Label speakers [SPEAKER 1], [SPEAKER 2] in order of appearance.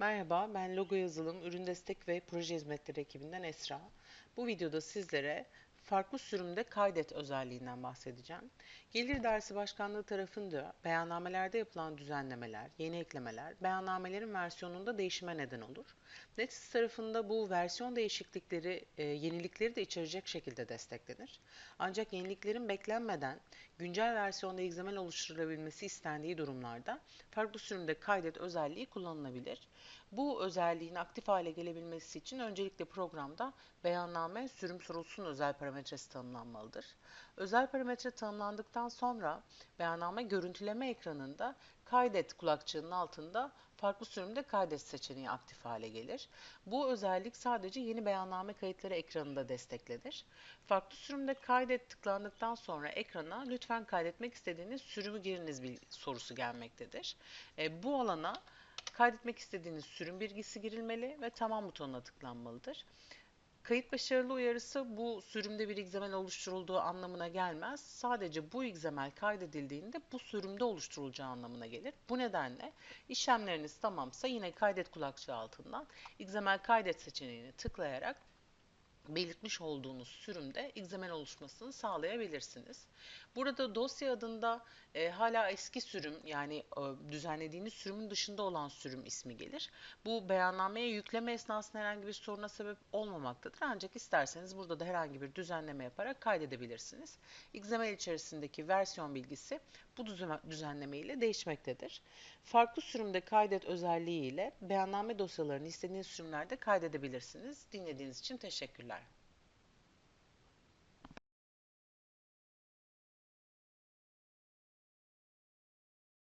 [SPEAKER 1] Merhaba, ben Logo Yazılım, Ürün Destek ve Proje Hizmetleri ekibinden Esra. Bu videoda sizlere farklı sürümde kaydet özelliğinden bahsedeceğim. Gelir Dersi Başkanlığı tarafında beyannamelerde yapılan düzenlemeler, yeni eklemeler, beyannamelerin versiyonunda değişime neden olur. Netsiz tarafında bu versiyon değişiklikleri, e, yenilikleri de içerecek şekilde desteklenir. Ancak yeniliklerin beklenmeden güncel versiyonda XML oluşturulabilmesi istendiği durumlarda farklı sürümde kaydet özelliği kullanılabilir. Bu özelliğin aktif hale gelebilmesi için öncelikle programda beyanname sürüm sorulsun özel parametresi tanımlanmalıdır. Özel parametre tanımlandıktan sonra beyanname görüntüleme ekranında kaydet kulakçığının altında farklı sürümde kaydet seçeneği aktif hale gelir. Bu özellik sadece yeni beyanname kayıtları ekranında desteklenir. Farklı sürümde kaydet tıklandıktan sonra ekrana lütfen kaydetmek istediğiniz sürümü giriniz bir sorusu gelmektedir. E, bu alana kaydetmek istediğiniz sürüm bilgisi girilmeli ve tamam butonuna tıklanmalıdır. Kayıt başarılı uyarısı bu sürümde bir XML oluşturulduğu anlamına gelmez. Sadece bu XML kaydedildiğinde bu sürümde oluşturulacağı anlamına gelir. Bu nedenle işlemleriniz tamamsa yine kaydet kulakçığı altından XML kaydet seçeneğini tıklayarak belirtmiş olduğunuz sürümde XML oluşmasını sağlayabilirsiniz. Burada dosya adında e, hala eski sürüm yani e, düzenlediğiniz sürümün dışında olan sürüm ismi gelir. Bu beyannameye yükleme esnasında herhangi bir soruna sebep olmamaktadır. Ancak isterseniz burada da herhangi bir düzenleme yaparak kaydedebilirsiniz. XML içerisindeki versiyon bilgisi bu düzenleme ile değişmektedir. Farklı sürümde kaydet özelliği ile beyanname dosyalarını istediğiniz sürümlerde kaydedebilirsiniz. Dinlediğiniz için teşekkürler.